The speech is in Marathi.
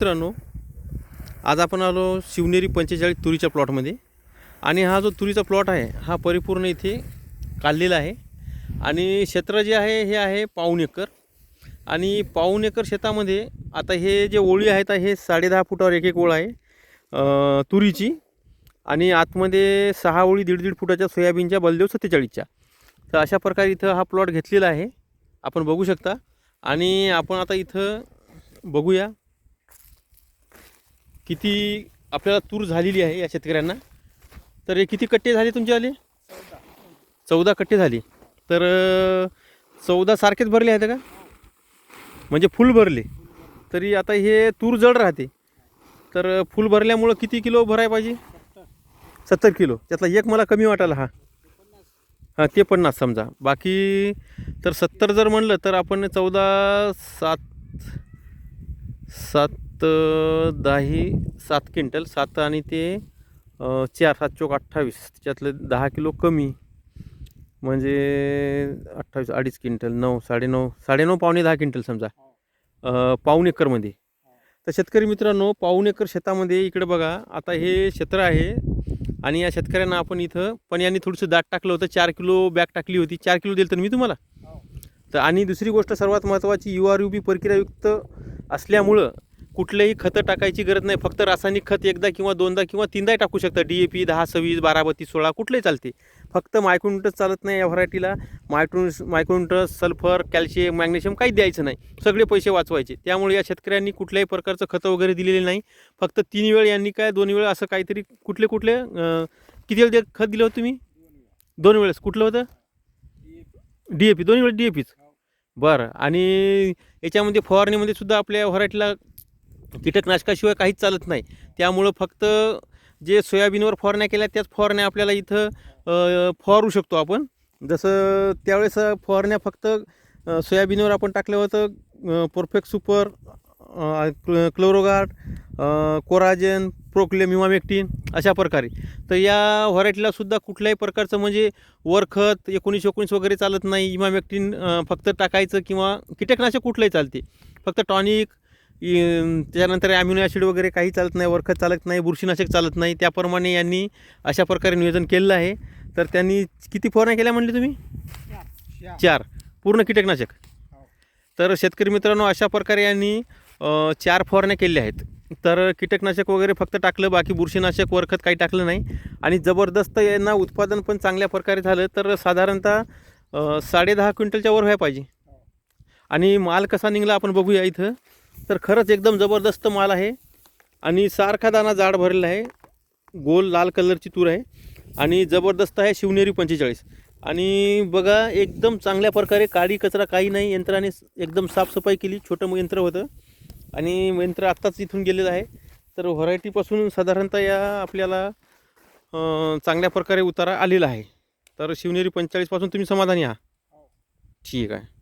मित्रांनो आज आपण आलो शिवनेरी पंचेचाळीस तुरीच्या प्लॉटमध्ये. आणि हा जो तुरीचा प्लॉट आहे हा परिपूर्ण इथे काढलेला आहे. आणि क्षेत्र जे आहे हे आहे पाऊण एकर. आणि पाऊण एकर शेतामध्ये आता हे जे ओळी आहेत हे साडेदहा फुटावर एक एक ओळ आहे तुरीची. आणि आतमध्ये सहा ओळी दीड दीड फुटाच्या सोयाबीनच्या बलदेव सत्तेचाळीसच्या. तर अशा प्रकारे इथं हा प्लॉट घेतलेला आहे. आपण बघू शकता. आणि आपण आता इथं बघूया. किती आपल्याला तूर झालेली आहे या शेतकऱ्यांना? तर हे किती कट्टे झाले तुमच्यावाले चौदा कट्टे झाले. तर चौदा सारखेच भरले आहेत का? म्हणजे फुल भरले. तरी आता हे तूर जड राहते. तर फुल भरल्यामुळं किती किलो भरायला पाहिजे? सत्तर किलो. त्यातला एक मला कमी वाटायला हा. हां ते पन्नास समजा. बाकी तर सत्तर जर म्हणलं तर आपण चौदा सात सात अं, दाही सात क्विंटल सात आणि ते चार सात चौक अठ्ठावीस. त्याच्यातलं दहा किलो कमी. म्हणजे अठ्ठावीस अडीच क्विंटल नऊ साडेनऊ साडेनऊ पावणे दहा क्विंटल समजा. अं, पाऊण एकरमध्ये. तर शेतकरी मित्रांनो पाऊण एकर शेतामध्ये इकडे बघा आता हे क्षेत्र आहे आणि या शेतकऱ्यांना आपण इथं पण यांनी थोडंसं दाट टाकलं होतं. चार किलो बॅग टाकली होती. चार किलो दिलं तर मी तुम्हाला? तर आणि दुसरी गोष्ट सर्वात महत्त्वाची यू आर यू बी प्रक्रियायुक्त असल्यामुळं कुठलंही खतं टाकायची गरज नाही. फक्त रासायनिक खत एकदा किंवा दोनदा किंवा तीनदाही टाकू शकता. डी ए पी दहा सव्वीस बारा बत्तीस सोळा कुठलंही चालते. फक्त मायक्रोन्युट्रस चालत नाही या व्हरायटीला. मायक्रोन्युस मायक्रोन्युट्रस सल्फर कॅल्शियम मॅग्नेशियम काही द्यायचं नाही. सगळे पैसे वाचवायचे. त्यामुळे या शेतकऱ्यांनी कुठल्याही प्रकारचं खतं वगैरे दिलेले नाही. फक्त तीन वेळ यांनी काय दोन वेळ असं काहीतरी कुठले कुठले किती वेळ खत दिलं होतं तुम्ही? दोन वेळेस. कुठलं होतं? डी ए पी दोन्ही वेळेस डी ए पीच बरं. आणि याच्यामध्ये फवारणीमध्ये सुद्धा आपल्या व्हरायटीला कीटकनाशकाशिवाय काहीच चालत नाही. त्यामुळं फक्त जे सोयाबीनवर फवारण्या केल्या त्याच फवारण्या आपल्याला इथं फवारू शकतो आपण. जसं त्यावेळेस फवारण्या फक्त सोयाबीनवर आपण टाकलं होतं perfect super Chloroguard Coragen Proclaim emamectin अशा प्रकारे. तर या व्हरायटीला सुद्धा कुठल्याही प्रकारचं म्हणजे वरखत एकोणीस एकोणीस वगैरे चालत नाही. इमामेक्टिन फक्त टाकायचं किंवा कीटकनाशक कुठलंही चालते. फक्त टॉनिक त्यानंतर ॲम्युनो ॲसिड वगैरे काही चालत नाही वरखत चालत नाही बुरशीनाशक चालत नाही. त्याप्रमाणे यांनी अशा प्रकारे नियोजन केलेलं आहे. तर त्यांनी किती फवारण्या केल्या म्हणले तुम्ही? चार. पूर्ण कीटकनाशक. तर शेतकरी मित्रांनो अशा प्रकारे यांनी चार फवारण्या केल्या आहेत. तर कीटकनाशक वगैरे फक्त टाकलं बाकी बुरशीनाशक वरखत काही टाकलं नाही. आणि जबरदस्त यांना उत्पादन पण चांगल्या प्रकारे झालं. तर साधारणतः अ, साडेदहा क्विंटलच्या वर व्हायला पाहिजे. आणि माल कसा निघाला आपण बघूया इथं. तर खरंच एकदम जबरदस्त माल आहे. आणि सारखा दाना जाड भरलेला आहे. गोल लाल कलरची तूर आहे. आणि जबरदस्त आहे शिवनेरी पंचेचाळीस. आणि बघा एकदम चांगल्या प्रकारे काडी कचरा काही नाही. यंत्राने एकदम साफसफाई केली. छोटं यंत्र होतं. आणि यंत्र आत्ताच इथून गेलेलं आहे. तर व्हरायटीपासून साधारणतः या आपल्याला चांगल्या प्रकारे उतारा आलेला आहे. तर शिवनेरी पंचेचाळीसपासून तुम्ही समाधानी आहात? ठीक आहे.